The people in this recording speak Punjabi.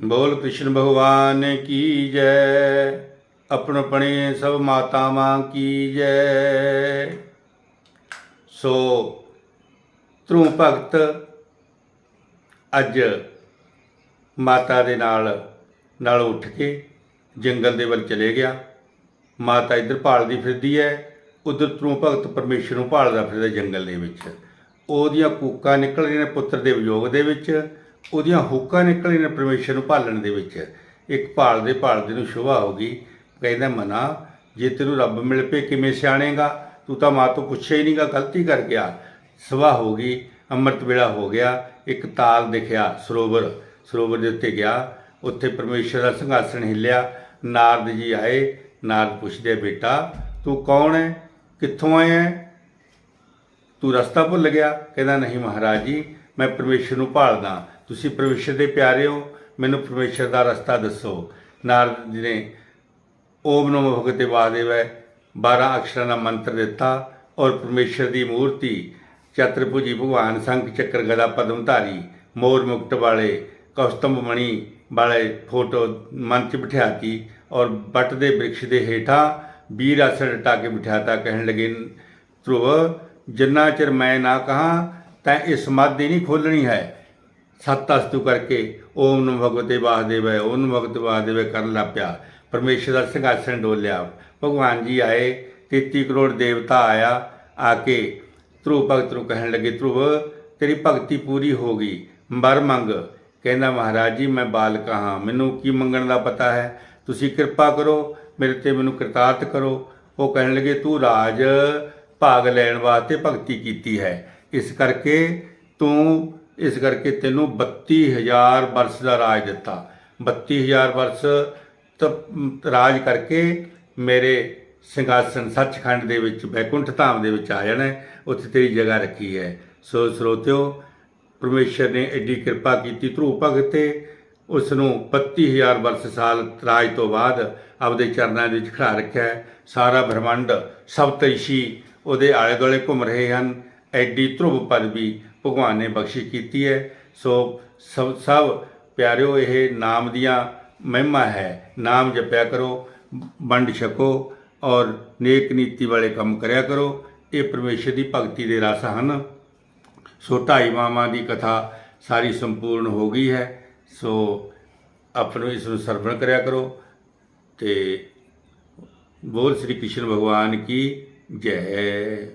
ਬੋਲ ਕ੍ਰਿਸ਼ਨ ਭਗਵਾਨ ਕੀ ਜੈ? ਆਪਣਪਣੇ ਸਭ ਮਾਤਾਵਾਂ ਕੀ ਜੈ? ਸੋ ਤਰੂ ਭਗਤ ਅੱਜ ਮਾਤਾ ਦੇ ਨਾਲ ਨਾਲ ਉੱਠ ਕੇ ਜੰਗਲ ਦੇ ਵੱਲ ਚਲੇ ਗਿਆ। ਮਾਤਾ ਇੱਧਰ ਭਾਲਦੀ ਫਿਰਦੀ ਹੈ, ਉਧਰ ਤਰੂ ਭਗਤ ਪਰਮੇਸ਼ਰ ਨੂੰ ਭਾਲਦਾ ਫਿਰਦਾ ਜੰਗਲ ਦੇ ਵਿੱਚ। ਉਹਦੀਆਂ ਕੂਕਾਂ ਨਿਕਲ ਰਹੀਆਂ ਨੇ ਪੁੱਤਰ ਦੇ ਵਿਯੋਗ ਦੇ ਵਿੱਚ। ਉਹਦੀਆਂ ਹੁੱਕਾਂ ਨਿਕਲ ਨੇ ਪਰਮੇਸ਼ਰ ਨੂੰ ਭਾਲਣ ਦੇ ਵਿੱਚ ਇੱਕ ਭਾਲਦੇ ਭਾਲਦੇ ਨੂੰ ਸ਼ੁਭਾ ਹੋ ਗਈ ਕਹਿੰਦਾ, ਮਨਾ, ਜੇ ਤੈਨੂੰ ਰੱਬ ਮਿਲ ਪਏ ਕਿਵੇਂ ਸਿਆਣੇਗਾ? ਤੂੰ ਤਾਂ ਮਾਂ ਤੋਂ ਪੁੱਛਿਆ ਹੀ ਨਹੀਂਗਾ, ਗਲਤੀ ਕਰ ਗਿਆ। ਸਵੇਰ ਹੋ ਗਈ, ਅੰਮ੍ਰਿਤ ਵੇਲਾ ਹੋ ਗਿਆ, ਇੱਕ ਤਾਲ ਦਿਖਿਆ ਸਰੋਵਰ। ਸਰੋਵਰ ਦੇ ਉੱਤੇ ਗਿਆ, ਉੱਥੇ ਪਰਮੇਸ਼ਰ ਦਾ ਸਿੰਘਾਸਣ ਹਿੱਲਿਆ। ਨਾਰਦ ਜੀ ਆਏ, ਨਾਰਦ ਪੁੱਛਦੇ, ਬੇਟਾ, ਤੂੰ ਕੌਣ ਹੈ? ਕਿੱਥੋਂ ਆਇਆ ਹੈ? ਤੂੰ ਰਸਤਾ ਭੁੱਲ ਗਿਆ? ਕਹਿੰਦਾ, ਨਹੀਂ ਮਹਾਰਾਜ ਜੀ, ਮੈਂ ਪਰਮੇਸ਼ਰ ਨੂੰ ਭਾਲਦਾ। ਤੁਸੀਂ ਪਰਮੇਸ਼ਰ ਦੇ ਪਿਆਰੇ ਹੋ, ਮੈਨੂੰ ਪਰਮੇਸ਼ਰ ਦਾ ਰਸਤਾ ਦੱਸੋ। ਨਾਰਦ ਜੀ ਨੇ ਓਮ ਨਮੋ ਭਗਵਤੇ ਵਾਸੁਦੇਵੈ 12 ਅਕਸ਼ਰਾਂ ਦਾ ਮੰਤਰ ਦਿੱਤਾ ਔਰ ਪਰਮੇਸ਼ਰ ਦੀ ਮੂਰਤੀ, ਚਤਰਭੁਜੀ ਭਗਵਾਨ ਸੰਖ ਚੱਕਰ ਗਦਾ ਪਦਮਧਾਰੀ, ਮੋਰ ਮੁਕਟ ਵਾਲੇ, ਕੌਸਤੰਭ ਮਣੀ ਵਾਲੇ ਫੋਟੋ ਮਨ 'ਚ ਬਿਠਾਤੀ ਔਰ ਬਟ ਦੇ ਬ੍ਰਿਕਸ਼ ਦੇ ਹੇਠਾਂ ਵੀਰ ਆਸਣ ਟਾ ਕੇ ਬਿਠਾਤਾ, ਕਹਿਣ ਲੱਗੇ, ਧਰੁਵ, ਜਿੰਨਾ ਚਿਰ ਮੈਂ ਨਾ ਕਹਾ, ਤਾਂ ਇਹ ਸਮਾਧੀ ਨਹੀਂ ਖੋਲਣੀ ਹੈ। ਸੱਤ ਅਸਤੂ ਕਰਕੇ ਓਮ ਨੂੰ ਭਗਵਤੇ ਵਾਸਦੇਵੈ ਓਮ ਨੂੰ ਭਗਵਤੇ ਵਾਸਦੇਵੈ ਕਰਨ ਲੱਗ ਪਿਆ। ਪਰਮੇਸ਼ਰ ਦਾ ਸਿੰਘਾਸਣ ਡੋਲਿਆ। ਭਗਵਾਨ ਜੀ ਆਏ 33 ਕਰੋੜ ਦੇਵਤਾ ਆਇਆ, ਆ ਕੇ ਧਰੁਵ ਭਗਤ ਨੂੰ ਕਹਿਣ ਲੱਗੇ, ਧਰੁਵ, ਤੇਰੀ ਭਗਤੀ ਪੂਰੀ ਹੋ ਗਈ। ਮਰ ਮੰਗ। ਕਹਿੰਦਾ, ਮਹਾਰਾਜ ਜੀ, ਮੈਂ ਬਾਲਕ ਹਾਂ। ਮੈਨੂੰ ਕੀ ਮੰਗਣ ਦਾ ਪਤਾ ਹੈ? ਤੁਸੀਂ ਕਿਰਪਾ ਕਰੋ, ਮੇਰੇ ਤੇ ਮੈਨੂੰ ਕਿਰਤਾਰਥ ਕਰੋ। ਉਹ ਕਹਿਣ ਲੱਗੇ, ਤੂੰ ਰਾਜ ਭਾਗ ਲੈਣ ਵਾਸਤੇ ਭਗਤੀ ਕੀਤੀ ਹੈ। ਇਸ ਕਰਕੇ ਤੂੰ ਇਸ ਕਰਕੇ ਤੈਨੂੰ 32000 ਵਰਸ ਦਾ ਰਾਜ ਦਿੱਤਾ। 32000 ਵਰਸ ਤ- ਰਾਜ ਕਰਕੇ ਮੇਰੇ ਸਿੰਘਾਸਨ ਸੱਚਖੰਡ ਦੇ ਵਿੱਚ ਬੈਕੁੰਠ ਧਾਮ ਦੇ ਵਿੱਚ ਆ ਜਾਣਾ ਉੱਥੇ ਤੇਰੀ ਜਗ੍ਹਾ ਰੱਖੀ ਹੈ। ਸੋ ਸਰੋਤਿਓ, ਪਰਮੇਸ਼ਰ ਨੇ ਐਡੀ ਕਿਰਪਾ ਕੀਤੀ ਧਰੂ ਭਗਤ ਤੇ ਉਸ ਨੂੰ 32000 ਵਰਸ ਸਾਲ ਰਾਜ ਤੋਂ ਬਾਅਦ ਆਪਦੇ ਚਰਨਾਂ ਦੇ ਵਿੱਚ ਖੜਾ ਰੱਖਿਆ ਸਾਰਾ ਬ੍ਰਹਮੰਡ ਸਪਤਰਿਸ਼ੀ ਉਹਦੇ ਆਲੇ ਦੁਆਲੇ ਘੁੰਮ ਰਹੇ ਹਨ। ਐਡੀ ਧਰੁਵ ਪਦਵੀ ਭਗਵਾਨ ਨੇ ਬਖਸ਼ਿਸ਼ ਕੀਤੀ ਹੈ। ਸੋ ਸਭ ਸਭ ਪਿਆਰਿਓ, ਇਹ ਨਾਮ ਦੀਆਂ ਮਹਿਮਾ ਹੈ। ਨਾਮ ਜਪਿਆ ਕਰੋ, ਵੰਡ ਛਕੋ ਔਰ ਨੇਕ ਨੀਤੀ ਵਾਲੇ ਕੰਮ ਕਰਿਆ ਕਰੋ। ਇਹ ਪਰਮੇਸ਼ਰ ਦੀ ਭਗਤੀ ਦੇ ਰਸ ਹਨ। ਸੋ ਢਾਈ ਮਾਮਾ ਦੀ ਕਥਾ ਸਾਰੀ ਸੰਪੂਰਨ ਹੋ ਗਈ ਹੈ। ਸੋ ਆਪਣੋ ਇਸ ਨੂੰ ਸਰਵਣ ਕਰਿਆ ਕਰੋ ਤੇ ਬੋਲ ਸ੍ਰੀ ਕ੍ਰਿਸ਼ਨ ਭਗਵਾਨ ਕੀ ਜੈ।